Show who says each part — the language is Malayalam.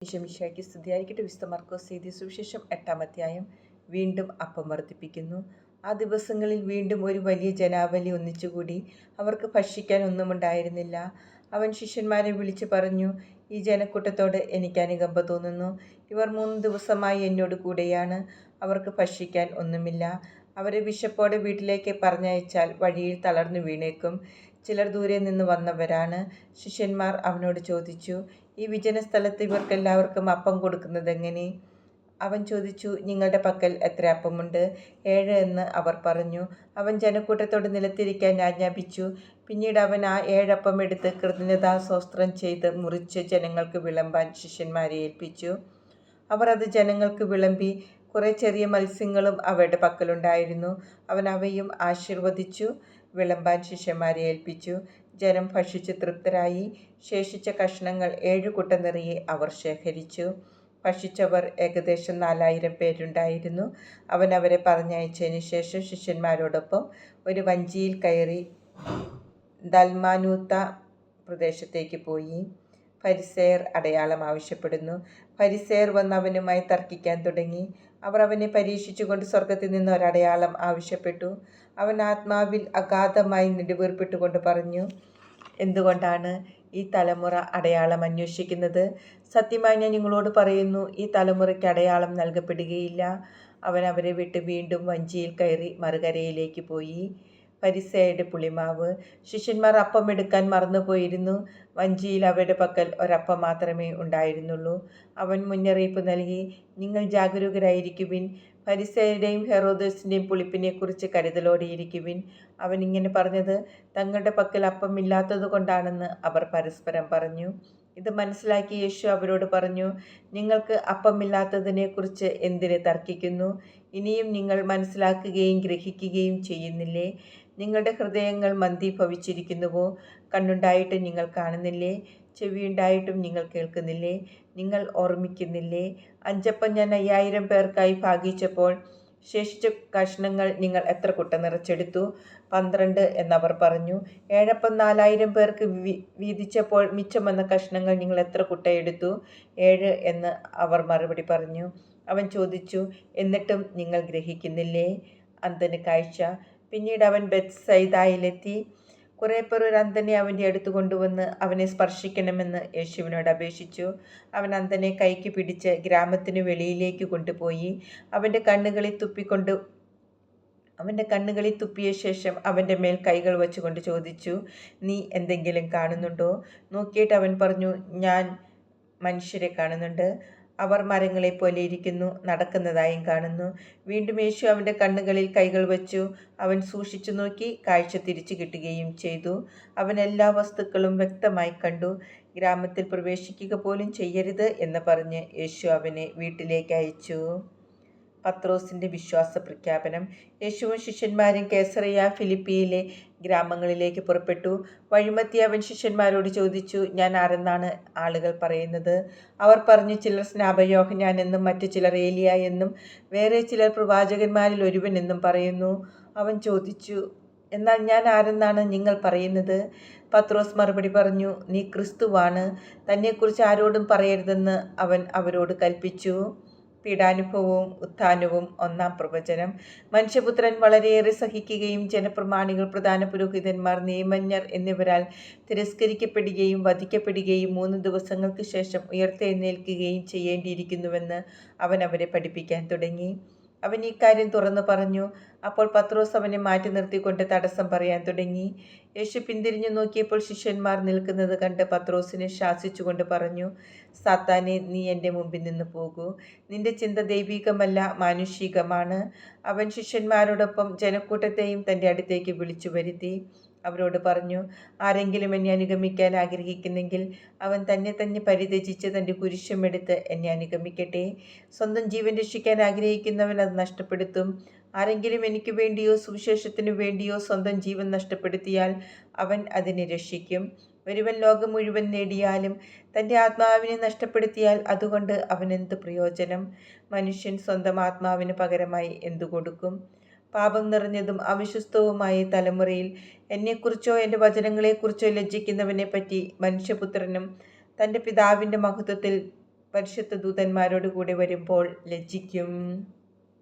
Speaker 1: ഈശോമിശിഹായ്ക്ക് സ്തുതിയായിരിക്കട്ടെ. വിശുദ്ധ മർക്കോസ് എഴുതിയ സുവിശേഷം എട്ടാം അധ്യായം വീണ്ടും അപ്പം വർദ്ധിപ്പിക്കുന്നു. ആ ദിവസങ്ങളിൽ വീണ്ടും ഒരു വലിയ ജനാവലി ഒന്നിച്ചുകൂടി. അവർക്ക് ഭക്ഷിക്കാൻ ഒന്നുമുണ്ടായിരുന്നില്ല. അവൻ ശിഷ്യന്മാരെ വിളിച്ചു പറഞ്ഞു ഈ ജനക്കൂട്ടത്തോട് എനിക്ക് അനുകമ്പ തോന്നുന്നു. ഇവർ മൂന്ന് ദിവസമായി എന്നോട് കൂടെയാണ്. അവർക്ക് ഭക്ഷിക്കാൻ ഒന്നുമില്ല. അവരെ വിശപ്പോടെ വീട്ടിലേക്ക് പറഞ്ഞയച്ചാൽ വഴിയിൽ തളർന്നു വീണേക്കും. ചിലർ ദൂരെ നിന്ന് വന്നവരാണ്. ശിഷ്യന്മാർ അവനോട് ചോദിച്ചു ഈ വിജന സ്ഥലത്ത് ഇവർക്കെല്ലാവർക്കും അപ്പം കൊടുക്കുന്നത് എങ്ങനെ? അവൻ ചോദിച്ചു നിങ്ങളുടെ പക്കൽ എത്ര അപ്പമുണ്ട്? ഏഴ് എന്ന് അവർ പറഞ്ഞു. അവൻ ജനക്കൂട്ടത്തോട് നിലത്തിരിക്കാൻ ആജ്ഞാപിച്ചു. പിന്നീട് അവൻ ആ ഏഴപ്പം എടുത്ത് കൃതജ്ഞതാസ്വസ്ത്രം ചെയ്ത് മുറിച്ച് ജനങ്ങൾക്ക് വിളമ്പാൻ ശിഷ്യന്മാരെ ഏൽപ്പിച്ചു. അവർ അത് ജനങ്ങൾക്ക് വിളമ്പി കുറേ ചെറിയ മത്സ്യങ്ങളും അവരുടെ പക്കലുണ്ടായിരുന്നു. അവൻ അവയും ആശീർവദിച്ചു. വിളമ്പാൻ ശിഷ്യന്മാരെ ഏൽപ്പിച്ചു. ജനം ഭക്ഷിച്ച് തൃപ്തരായി. ശേഷിച്ച കഷ്ണങ്ങൾ ഏഴു കുട്ട നിറയെ അവർ ശേഖരിച്ചു. ഭക്ഷിച്ചവർ ഏകദേശം നാലായിരം പേരുണ്ടായിരുന്നു. അവൻ അവരെ പറഞ്ഞയച്ചതിന് ശേഷം ശിഷ്യന്മാരോടൊപ്പം ഒരു വഞ്ചിയിൽ കയറി ദൽമാനൂത്ത പ്രദേശത്തേക്ക് പോയി. ഫരിസേർ അടയാളം ആവശ്യപ്പെടുന്നു. ഫരിസേർ വന്ന് അവനുമായി തർക്കിക്കാൻ തുടങ്ങി. അവർ അവനെ പരീക്ഷിച്ചുകൊണ്ട് സ്വർഗത്തിൽ നിന്ന് ഒരടയാളം ആവശ്യപ്പെട്ടു. അവൻ ആത്മാവിൽ അഗാധമായി നെടുവീർപ്പിട്ടുകൊണ്ട് പറഞ്ഞു എന്തുകൊണ്ടാണ് ഈ തലമുറ അടയാളം അന്വേഷിക്കുന്നത്? സത്യമായി ഞാൻ നിങ്ങളോട് പറയുന്നു ഈ തലമുറയ്ക്ക് അടയാളം നൽകപ്പെടുകയില്ല. അവൻ അവരെ വിട്ട് വീണ്ടും വഞ്ചിയിൽ കയറി മറുകരയിലേക്ക് പോയി. പരിസയുടെ പുളിമാവ്. ശിഷ്യന്മാർ അപ്പം എടുക്കാൻ മറന്നുപോയിരുന്നു. വഞ്ചിയിൽ അവരുടെ പക്കൽ ഒരപ്പം മാത്രമേ ഉണ്ടായിരുന്നുള്ളൂ. അവൻ മുന്നറിയിപ്പ് നൽകി നിങ്ങൾ ജാഗരൂകരായിരിക്കുവിൻ. പരിസയുടെയും ഹെറോദസിന്റെയും പുളിപ്പിനെക്കുറിച്ച് കരുതലോടെയിരിക്കുവിൻ. അവൻ ഇങ്ങനെ പറഞ്ഞത് തങ്ങളുടെ പക്കൽ അപ്പം ഇല്ലാത്തത് കൊണ്ടാണെന്ന് അവർ പരസ്പരം പറഞ്ഞു. ഇത് മനസ്സിലാക്കി യേശു അവരോട് പറഞ്ഞു നിങ്ങൾക്ക് അപ്പമില്ലാത്തതിനെക്കുറിച്ച് എന്തിന് തർക്കിക്കുന്നു? ഇനിയും നിങ്ങൾ മനസ്സിലാക്കുകയും ഗ്രഹിക്കുകയും ചെയ്യുന്നില്ലേ? നിങ്ങളുടെ ഹൃദയങ്ങൾ മന്ദീഭവിച്ചിരിക്കുന്നുവോ? കണ്ണുണ്ടായിട്ടും നിങ്ങൾ കാണുന്നില്ലേ? ചെവിയുണ്ടായിട്ടും നിങ്ങൾ കേൾക്കുന്നില്ലേ? നിങ്ങൾ ഓർമ്മിക്കുന്നില്ലേ? അഞ്ചപ്പം ഞാൻ അയ്യായിരം പേർക്കായി ഭാഗിച്ചപ്പോൾ ശേഷിച്ച കഷ്ണങ്ങൾ നിങ്ങൾ എത്ര കുട്ട നിറച്ചെടുത്തു? പന്ത്രണ്ട് എന്നവർ പറഞ്ഞു. ഏഴപ്പം നാലായിരം പേർക്ക് വീതിച്ചപ്പോൾ മിച്ചം വന്ന കഷ്ണങ്ങൾ നിങ്ങൾ എത്ര കുട്ട എടുത്തു? ഏഴ് എന്ന് അവർ മറുപടി പറഞ്ഞു. അവൻ ചോദിച്ചു എന്നിട്ടും നിങ്ങൾ ഗ്രഹിക്കുന്നില്ലേ? അന്തന് കാഴ്ച. പിന്നീട് അവൻ ബെത്സൈദായിലെത്തി കുറേ പേർ ഒരു അന്ധനെ അവന്റെ അടുത്ത് കൊണ്ടുവന്ന് അവനെ സ്പർശിക്കണമെന്ന് യേശുവിനോട് അപേക്ഷിച്ചു. അവൻ അന്ധനെ കൈക്ക് പിടിച്ച് ഗ്രാമത്തിന് വെളിയിലേക്ക് കൊണ്ടുപോയി. അവന്റെ കണ്ണുകളിൽ തുപ്പിക്കൊണ്ട് അവന്റെ കണ്ണുകളിൽ തുപ്പിയ ശേഷം അവന്റെ മേൽ കൈകൾ വെച്ചുകൊണ്ട് ചോദിച്ചു നീ എന്തെങ്കിലും കാണുന്നുണ്ടോ? നോക്കിയിട്ട് അവൻ പറഞ്ഞു ഞാൻ മനുഷ്യരെ കാണുന്നുണ്ട്. അവർ മരങ്ങളെ പോലെ ഇരിക്കുന്നു നടക്കുന്നതായും കാണുന്നു. വീണ്ടും യേശു അവന്റെ കണ്ണുകളിൽ കൈകൾ വച്ചു. അവൻ സൂക്ഷിച്ചു നോക്കി കാഴ്ച തിരിച്ചു കിട്ടുകയും ചെയ്തു. അവൻ എല്ലാ വസ്തുക്കളും വ്യക്തമായി കണ്ടു. ഗ്രാമത്തിൽ പ്രവേശിക്കുക പോലും ചെയ്യരുത് എന്ന് പറഞ്ഞ് യേശു അവനെ വീട്ടിലേക്ക് അയച്ചു. പത്രോസിന്റെ വിശ്വാസ പ്രഖ്യാപനം. യേശുവും ശിഷ്യന്മാരും കേസറിയ ഫിലിപ്പിയിലെ ഗ്രാമങ്ങളിലേക്ക് പുറപ്പെട്ടു. വഴിമത്തി അവൻ ശിഷ്യന്മാരോട് ചോദിച്ചു ഞാൻ ആരെന്നാണ് ആളുകൾ പറയുന്നത്? അവർ പറഞ്ഞു ചിലർ സ്നാപയോഹനാൻ എന്നും മറ്റു ചിലർ ഏലിയ എന്നും വേറെ ചിലർ പ്രവാചകന്മാരിൽ ഒരുവൻ എന്നും പറയുന്നു. അവൻ ചോദിച്ചു എന്നാൽ ഞാൻ ആരെന്നാണ് നിങ്ങൾ പറയുന്നത്? പത്രോസ് മറുപടി പറഞ്ഞു നീ ക്രിസ്തുവാണ്. തന്നെക്കുറിച്ച് ആരോടും പറയരുതെന്ന് അവൻ അവരോട് കൽപ്പിച്ചു. പീഡാനുഭവവും ഉത്ഥാനവും ഒന്നാം പ്രവചനം. മനുഷ്യപുത്രൻ വളരെയേറെ സഹിക്കുകയും ജനപ്രമാണികൾ പ്രധാന പുരോഹിതന്മാർ നിയമജ്ഞർ എന്നിവരാൽ തിരസ്കരിക്കപ്പെടുകയും വധിക്കപ്പെടുകയും മൂന്ന് ദിവസങ്ങൾക്ക് ശേഷം ഉയർത്തെഴുന്നേൽക്കുകയും ചെയ്യേണ്ടിയിരിക്കുന്നുവെന്ന് അവൻ അവരെ പഠിപ്പിക്കാൻ തുടങ്ങി. അവൻ കാര്യം തുറന്നു പറഞ്ഞു. അപ്പോൾ പത്രോസ് അവനെ മാറ്റി നിർത്തിക്കൊണ്ട് തടസ്സം പറയാൻ തുടങ്ങി. യേശു പിന്തിരിഞ്ഞു നോക്കിയപ്പോൾ ശിഷ്യന്മാർ നിൽക്കുന്നത് കണ്ട് പത്രോസിനെ ശാസിച്ചുകൊണ്ട് പറഞ്ഞു സാത്താനെ നീ എന്റെ മുമ്പിൽ നിന്ന് പോകൂ. നിന്റെ ചിന്ത ദൈവികമല്ല മാനുഷികമാണ്. അവൻ ശിഷ്യന്മാരോടൊപ്പം ജനക്കൂട്ടത്തെയും തന്റെ അടുത്തേക്ക് വിളിച്ചു വരുത്തി. അവരോട് പറഞ്ഞു ആരെങ്കിലും എന്നെ അനുഗമിക്കാൻ ആഗ്രഹിക്കുന്നെങ്കിൽ അവൻ തന്നെ തന്നെ പരിത്യജിച്ച് തന്റെ കുരിശമെടുത്ത് എന്നെ അനുഗമിക്കട്ടെ. സ്വന്തം ജീവൻ രക്ഷിക്കാൻ ആഗ്രഹിക്കുന്നവൻ അത് നഷ്ടപ്പെടുത്തും. ആരെങ്കിലും എനിക്ക് വേണ്ടിയോ സുവിശേഷത്തിനു വേണ്ടിയോ സ്വന്തം ജീവൻ നഷ്ടപ്പെടുത്തിയാൽ അവൻ അതിനെ രക്ഷിക്കും. ഒരുവൻ ലോകം മുഴുവൻ നേടിയാലും തന്റെ ആത്മാവിനെ നഷ്ടപ്പെടുത്തിയാൽ അതുകൊണ്ട് അവനെന്ത് പ്രയോജനം? മനുഷ്യൻ സ്വന്തം ആത്മാവിന് പകരമായി എന്തു കൊടുക്കും? പാപം നിറഞ്ഞതും അവിശ്വസ്തവുമായ തലമുറയിൽ എന്നെക്കുറിച്ചോ എന്റെ വചനങ്ങളെക്കുറിച്ചോ ലജ്ജിക്കുന്നവനെ പറ്റി മനുഷ്യപുത്രനും തന്റെ പിതാവിന്റെ മഹത്വത്തിൽ പരിശുദ്ധ ദൂതന്മാരോട് കൂടെ വരുമ്പോൾ ലജ്ജിക്കും.